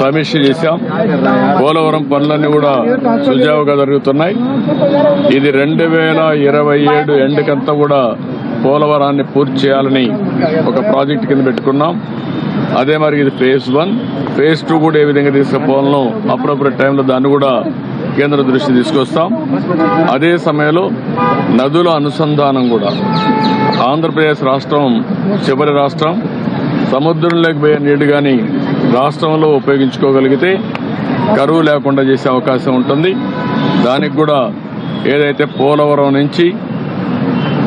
సమీక్ష చేశాం. పోలవరం పనులన్నీ కూడా సుజావుగా జరుగుతున్నాయి. ఇది రెండు వేల ఇరవై ఏడు ఎండుకంతా కూడా పోలవరాన్ని పూర్తి చేయాలని ఒక ప్రాజెక్ట్ కింద పెట్టుకున్నాం. అదే మరి ఇది ఫేజ్ వన్. ఫేజ్ టూ కూడా ఏ విధంగా తీసుకుపోవాలనో అప్పుడప్పుడు టైంలో దాన్ని కూడా కేంద్ర దృష్టి తీసుకొస్తాం. అదే సమయంలో నదుల అనుసంధానం కూడా. ఆంధ్రప్రదేశ్ రాష్ట్రం చివరి రాష్ట్రం. సముద్రంలోకి పోయే నీళ్ళు కానీ రాష్ట్రంలో ఉపయోగించుకోగలిగితే కరువు లేకుండా చేసే అవకాశం ఉంటుంది. దానికి కూడా ఏదైతే పోలవరం నుంచి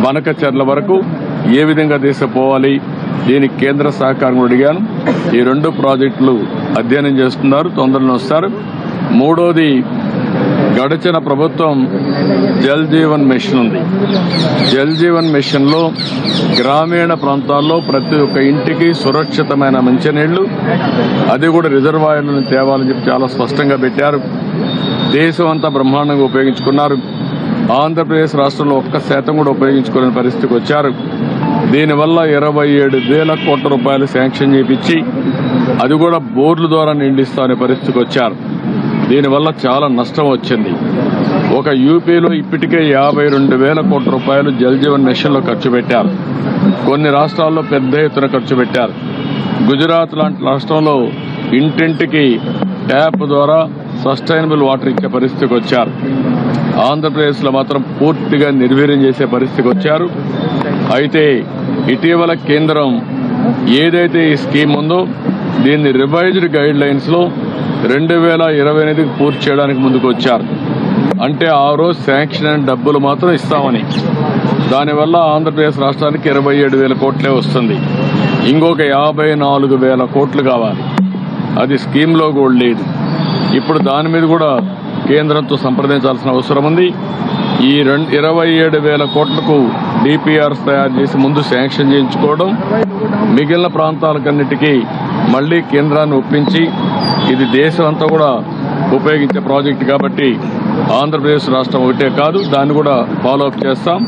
బనకచెర్ల వరకు ఏ విధంగా తీసుకుపోవాలి దీనికి కేంద్ర సహకారం కూడా అడిగాను. ఈ రెండు ప్రాజెక్టులు అధ్యయనం చేస్తున్నారు తొందరలో వస్తారు. మూడోది గడిచిన ప్రభుత్వం జల్ జీవన్ మిషన్ ఉంది. జల్ జీవన్ మిషన్లో గ్రామీణ ప్రాంతాల్లో ప్రతి ఒక్క ఇంటికి సురక్షితమైన మంచినీళ్ళు అది కూడా రిజర్వాయర్లను తేవాలని చెప్పి చాలా స్పష్టంగా పెట్టారు. దేశం అంతా బ్రహ్మాండంగా ఉపయోగించుకున్నారు. ఆంధ్రప్రదేశ్ రాష్ట్రంలో ఒక్క శాతం కూడా ఉపయోగించుకునే పరిస్థితికి వచ్చారు. దీనివల్ల ఇరవై ఏడు వేల కోట్ల రూపాయలు శాంక్షన్ చేపించి అది కూడా బోర్ల ద్వారా నిండిస్తానే పరిస్థితికి వచ్చారు. దీనివల్ల చాలా నష్టం వచ్చింది. ఒక యూపీలో ఇప్పటికే యాభై రెండు వేల కోట్ల రూపాయలు జల్ జీవన్ మిషన్లో ఖర్చు పెట్టారు. కొన్ని రాష్ట్రాల్లో పెద్ద ఎత్తున ఖర్చు పెట్టారు. గుజరాత్ లాంటి రాష్ట్రంలో ఇంటింటికి ట్యాప్ ద్వారా సస్టైనబుల్ వాటర్ ఇచ్చే పరిస్థితికి వచ్చారు. ఆంధ్రప్రదేశ్లో మాత్రం పూర్తిగా నిర్వీర్యం చేసే పరిస్థితికి వచ్చారు. అయితే ఇటీవల కేంద్రం ఏదైతే ఈ స్కీమ్ ఉందో దీన్ని రివైజ్డ్ గైడ్ లైన్స్లో రెండు వేల ఇరవై ఎనిమిదికి పూర్తి చేయడానికి ముందుకు వచ్చారు. అంటే ఆ రోజు శాంక్షన్ అయిన డబ్బులు మాత్రం ఇస్తామని. దానివల్ల ఆంధ్రప్రదేశ్ రాష్ట్రానికి ఇరవై ఏడు వేల కోట్లే వస్తుంది. ఇంకొక యాభై నాలుగు వేల కోట్లు కావాలి. అది స్కీమ్లో కూడా లేదు. ఇప్పుడు దాని మీద కూడా కేంద్రంతో సంప్రదించాల్సిన అవసరం ఉంది. ఈ రెండు ఇరవై ఏడు వేల కోట్లకు డిపిఆర్స్ తయారు చేసి ముందు శాంక్షన్ చేయించుకోవడం మిగిలిన ప్రాంతాలకన్నిటికీ మళ్ళీ కేంద్రాన్ని ఒప్పించి ఇది దేశం అంతా కూడా ఉపయోగించే ప్రాజెక్ట్ కాబట్టి ఆంధ్రప్రదేశ్ రాష్ట్రం ఒకటే కాదు దాన్ని కూడా ఫాలో అప్ చేస్తాం.